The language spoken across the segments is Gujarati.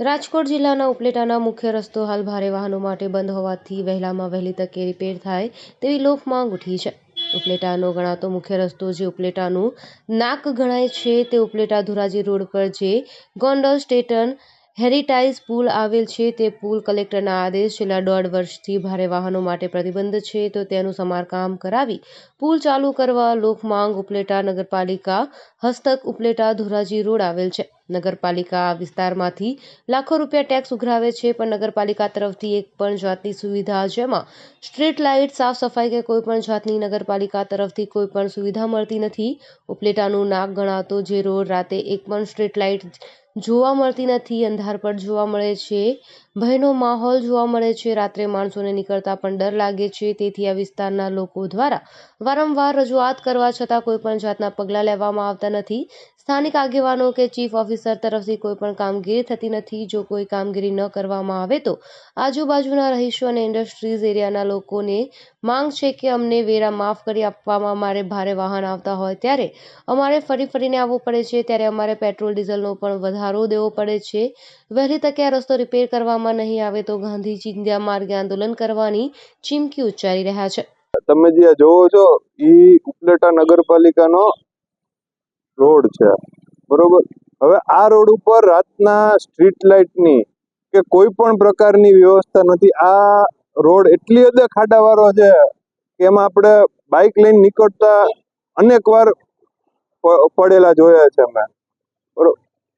રાજકોટ જિલ્લાના ઉપલેટાના મુખ્ય રસ્તો હાલ ભારે વાહનો માટે બંધ હોવાથી વહેલામાં વહેલી તકે રિપેર થાય તેવી લોકમાંગ ઉઠી છે. ઉપલેટાનો ગણાતો મુખ્ય રસ્તો જે ઉપલેટાનું નાક ગણાય છે તે ઉપલેટા ધોરાજી રોડ પર જે ગોંડલ સ્ટેટન હેરિટાઇઝ પુલ આવેલ છે. તે પુલ કલેક્ટરના આદેશ છેલ્લા દોઢ વર્ષથી ભારે વાહનો માટે પ્રતિબંધ છે. તો તેનું સમારકામ કરાવી પુલ ચાલુ કરવા લોકમાંગ ઉપલેટા નગરપાલિકા હસ્તક ઉપલેટા ધોરાજી રોડ આવેલ છે. નગરપાલિકા આ વિસ્તારમાંથી લાખો રૂપિયા ટેક્સ ઉઘરાવે છે, પણ નગરપાલિકા તરફથી એક પણ જાતની સુવિધા જેમાં સ્ટ્રીટ લાઇટ, સાફ સફાઈ કે કોઈ પણ જાતની નગરપાલિકા તરફથી કોઈ પણ સુવિધા મળતી નથી. ઉપલેટાનું નાક ગણાતો જે રોડ રાતે એક પણ સ્ટ્રીટ લાઇટ જોવા મળતી નથી અંધારપટ જોવા મળે છે, ભયનો માહોલ જોવા મળે છે. રાત્રે માણસોને નીકળતા પણ ડર લાગે છે. તેથી આ વિસ્તારના લોકો દ્વારા વારંવાર રજૂઆત કરવા છતાં કોઈ પણ જાતના પગલાં લેવામાં આવતા નથી. સ્થાનિક આગેવાનો કે ચીફ ઓફિસર તરફથી કોઈ પણ કામગીરી થતી નથી. જો કોઈ કામગીરી ન કરવામાં આવે તો આજુબાજુના રહીશો અને ઇન્ડસ્ટ્રીઝ એરિયાના લોકોને માંગ છે કે અમને વેરા માફ કરી આપવામાં અમારે ભારે વાહન આવતા હોય ત્યારે અમારે ફરી ફરીને આવવું પડે છે. ત્યારે અમારે પેટ્રોલ, ડીઝલનો પણ વધારો દેવો પડે છે. વહેલી તકે આ રસ્તો રિપેર કરવામાં નહીં આવે તો ગાંધી ચિંધ્યા માર્ગે આંદોલન કરવાની ચીમકી ઉચ્ચારી રહ્યા છે. તમે જે જોવો છો એ ઉપલેટા નગરપાલિકાનો રોડ છે. બરોબર? હવે આ રોડ ઉપર રાતના સ્ટ્રીટ લાઇટની કે કોઈ પણ પ્રકારની વ્યવસ્થા નથી. આ રોડ એટલી હદે ખાડાવાળો છે કે એમાં આપણે બાઇક લઈને નીકળતા અનેક વાર પડેલા જોયા છે અમે.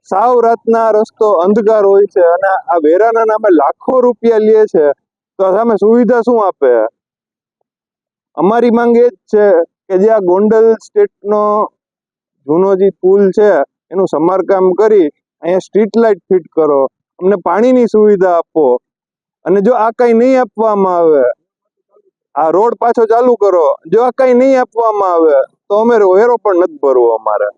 સાવ રાતના રસ્તો અંધકાર હોય છે અને આ વેરાના નામે લાખો રૂપિયા લે છે. તો સામે સુવિધા શું આપે? અમારી માંગ એ જ છે કે જે આ ગોંડલ સ્ટેટનો જૂનો જે પુલ છે એનું સમારકામ કરી અહીંયા સ્ટ્રીટ લાઇટ ફિટ કરો. અમને પાણીની સુવિધા આપો. અને જો આ કઈ નહીં આપવામાં આવે આ રોડ પાછો ચાલુ કરો જો આ કઈ નહીં આપવામાં આવે તો અમે વેરો પણ નથી ભરવો અમારે.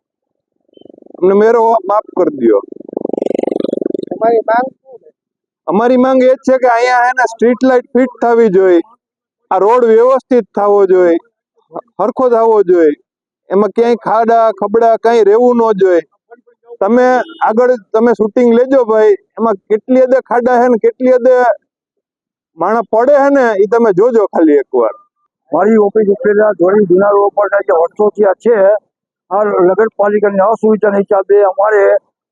અમને મેરો માફ કરી દો અમારી માંગ એ જ છે કે અહીંયા હે ને સ્ટ્રીટ લાઇટ ફિટ થવી જોઈએ આ રોડ વ્યવસ્થિત થવો જોઈએ હરખો થવો જોઈએ એમાં ક્યાંય ખાડા ખબડા કાંઈ રહેવું ન જોઈએ. તમે આગળ તમે શૂટિંગ લેજો ભાઈ એમાં કેટલી હદે ખાડા છે ને કેટલી હદે માણસ પડે હે ને એ તમે જોજો ખાલી એકવાર. મારી ઓફિસ ઉપરેલા ધોરી જૂના રોડ પર જે વર્ષોથી છે આ નગરપાલિકાની અસુવિધાના હિસાબે અમારે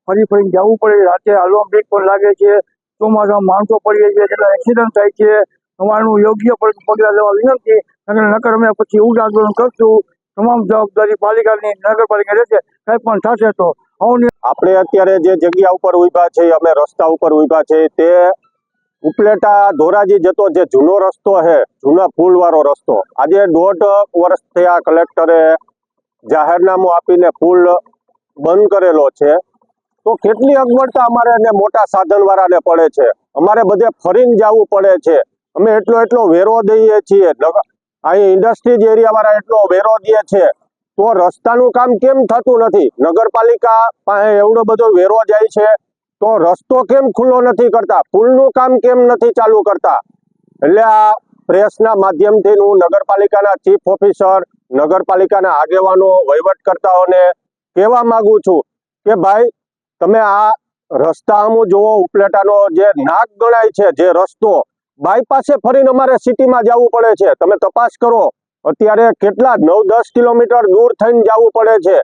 ફરી ફરી જવું પડે. રાતે હાલવા બ્રેક પણ લાગે છે. ચોમાસામાં માણસો પડી જાય છે એટલે એક્સિડન્ટ થાય છે. અમારું યોગ્ય પગલાં લેવા વિનંતી. અને નકર અમે પછી જ આંદોલન કરશું. તમામ જવાબદારી પાલિકાની નગરપાલિકા રહેશે. કંઈ પણ થશે તો. આપણે અત્યારે જે જગ્યા ઉપર ઊભા છે અમે રસ્તા ઉપર ઊભા છે તે ઉપલેટા ધોરાજી જતો જે જૂનો રસ્તો છે, જૂના પુલ વાળો રસ્તો. આજે દોઢ વર્ષ થયા કલેક્ટરે જાહેરનામું આપીને પુલ બંધ કરેલો છે. તો કેટલી અગવડતા અમારે એને મોટા સાધન વાળાને પડે છે? અમારે બધે ફરીને જવું પડે છે. અમે એટલો એટલો વેરો દઈએ છીએ. અહીં ઇન્ડસ્ટ્રીઝ એરિયા વાળા એટલો વેરો દે છે. તો રસ્તાનું કામ કેમ થતું નથી? નગરપાલિકા પાસે એવડો બધો વેરો જાય છે? તો રસ્તો કેમ ખુલ્લો નથી કરતા? પુલનું કામ કેમ નથી ચાલુ કરતા? એટલે આ પ્રેસના માધ્યમથી હું નગરપાલિકાના ચીફ ઓફિસર, નગરપાલિકાના આગેવાનો, વહીવટકર્તાઓને કહેવા માંગુ છું કે ભાઈ, તમે આ રસ્તા અમુક જુઓ, ઉપલેટાનો જે નાક ગણાય છે, જે રસ્તો, બાયપાસે ફરીને અમારે સિટીમાં જવું પડે છે. તમે તપાસ કરો. અત્યારે કેટલા? નવ દસ કિલોમીટર દૂર થઈને જવું પડે છે.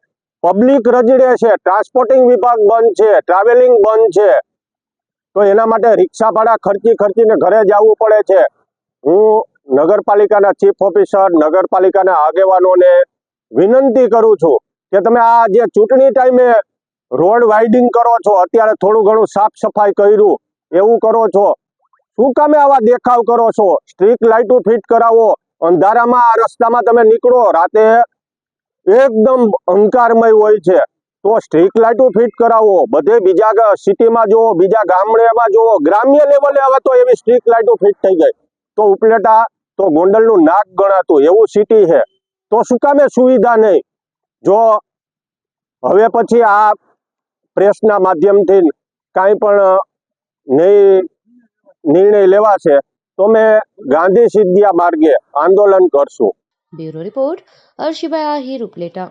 પબ્લિક રજડે છે ટ્રાન્સપોર્ટિંગ વિભાગ બંધ છે ટ્રાવેલિંગ બંધ છે. તો એના માટે રિક્ષા ભાડા ખર્ચી ખર્ચીને ઘરે જવું પડે છે. હું નગરપાલિકાના ચીફ ઓફિસર નગરપાલિકાના આગેવાનોને વિનંતી કરું છું કે તમે આ જે ચૂંટણી ટાઈમે રોડ વાઇડિંગ કરો છો, અત્યારે થોડું ઘણું સાફ સફાઈ કર્યું, એવું કરો છો. શું કામે આવા દેખાવ કરો છો? સ્ટ્રીટ લાઇટો ફિટ કરાવો, અંધારામાં આ રસ્તામાં તમે નીકળો, રાતે એકદમ અંકારમય હોય છે. તો સ્ટ્રીટ લાઇટો ફિટ કરાવો. બધે બીજા સિટીમાં જુઓ, બીજા ગામડેમાં જુઓ, ગ્રામ્ય લેવલે હવે તો એવી સ્ટ્રીટ લાઇટો ફિટ થઈ ગઈ. તો ઉપલેટા, તો ગોંડલનું નાક ગણાતું, એવું સિટી છે. તો શું કામે સુવિધા નહીં? જો હવે પછી આ પ્રેસના માધ્યમથી કાંઈ પણ નહીં, નિર્ણય લેવાશે, તો અમે ગાંધી સિદ્ધિયા માર્ગે આંદોલન કરશું. Bureau report Arshibhai Ahir Upleta